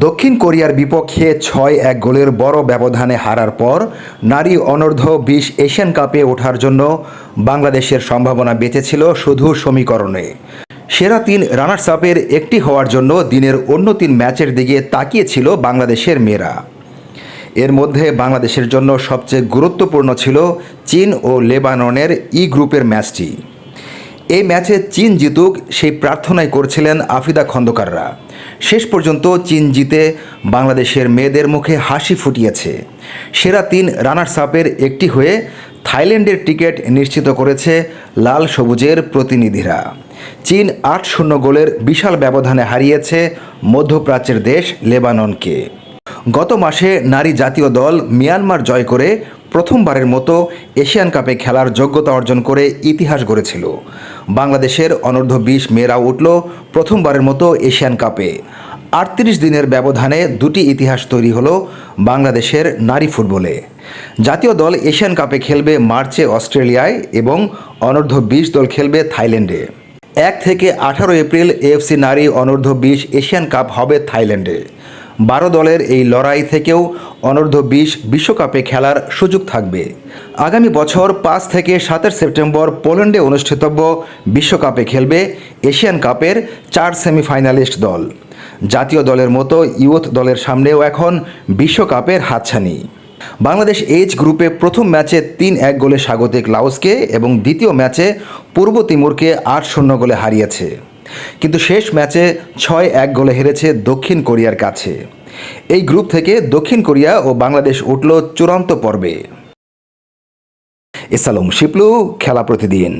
দক্ষিণ কোরিয়ার বিপক্ষে ছয় এক গোলের বড় ব্যবধানে হারার পর নারী অনূর্ধ্ব বিশ এশিয়ান কাপে ওঠার জন্য বাংলাদেশের সম্ভাবনা বেঁচেছিল শুধু সমীকরণে। সেরা তিন রানার্স আপের একটি হওয়ার জন্য দিনের অন্য তিন ম্যাচের দিকে তাকিয়েছিল বাংলাদেশের মেয়েরা। এর মধ্যে বাংলাদেশের জন্য সবচেয়ে গুরুত্বপূর্ণ ছিল চীন ও লেবাননের ই গ্রুপের ম্যাচটি। এই ম্যাচে চীন জিতুক সেই প্রার্থনাই করছিলেন আফিদা খন্দকাররা। শেষ পর্যন্ত চীন জিতে বাংলাদেশের মেয়েদের মুখে হাসি ফুটিয়েছে। সেরা তিন রানার্স আপের একটি হয়ে থাইল্যান্ডের টিকিট নিশ্চিত করেছে লাল সবুজের প্রতিনিধিরা। চীন আট শূন্য গোলের বিশাল ব্যবধানে হারিয়েছে মধ্যপ্রাচ্যের দেশ লেবাননকে। গত মাসে নারী জাতীয় দল মিয়ানমার জয় করে প্রথমবারের মতো এশিয়ান কাপে খেলার যোগ্যতা অর্জন করে ইতিহাস গড়েছিল। বাংলাদেশের অনূর্ধ্ব বিশ মেয়েরা উঠল প্রথমবারের মতো এশিয়ান কাপে। আটত্রিশ দিনের ব্যবধানে দুটি ইতিহাস তৈরি হলো বাংলাদেশের নারী ফুটবলে। জাতীয় দল এশিয়ান কাপে খেলবে মার্চে অস্ট্রেলিয়ায় এবং অনূর্ধ্ব বিশ দল খেলবে থাইল্যান্ডে। এক থেকে আঠারো এপ্রিল এএফসি নারী অনূর্ধ্ব বিশ এশিয়ান কাপ হবে থাইল্যান্ডে। বারো দলের এই লড়াই থেকেও অনূর্ধ্ব বিশ বিশ্বকাপে খেলার সুযোগ থাকবে। আগামী বছর পাঁচ থেকে সাতের সেপ্টেম্বর পোল্যান্ডে অনুষ্ঠিতব্য বিশ্বকাপে খেলবে এশিয়ান কাপের চার সেমিফাইনালিস্ট দল। জাতীয় দলের মতো ইউথ দলের সামনেও এখন বিশ্বকাপের হাতছানি। বাংলাদেশ এইচ গ্রুপে প্রথম ম্যাচে তিন এক গোলে স্বাগতিক লাওসকে এবং দ্বিতীয় ম্যাচে পূর্ব তিমুরকে আট শূন্য গোলে হারিয়েছে। কিন্তু শেষ ম্যাচে ছয় এক গোলে হেরেছে দক্ষিণ কোরিয়ার কাছে। এই গ্রুপ থেকে দক্ষিণ কোরিয়া ও বাংলাদেশ উঠল চূড়ান্ত পর্বে। এসালম শিপলু, খেলা প্রতিদিন।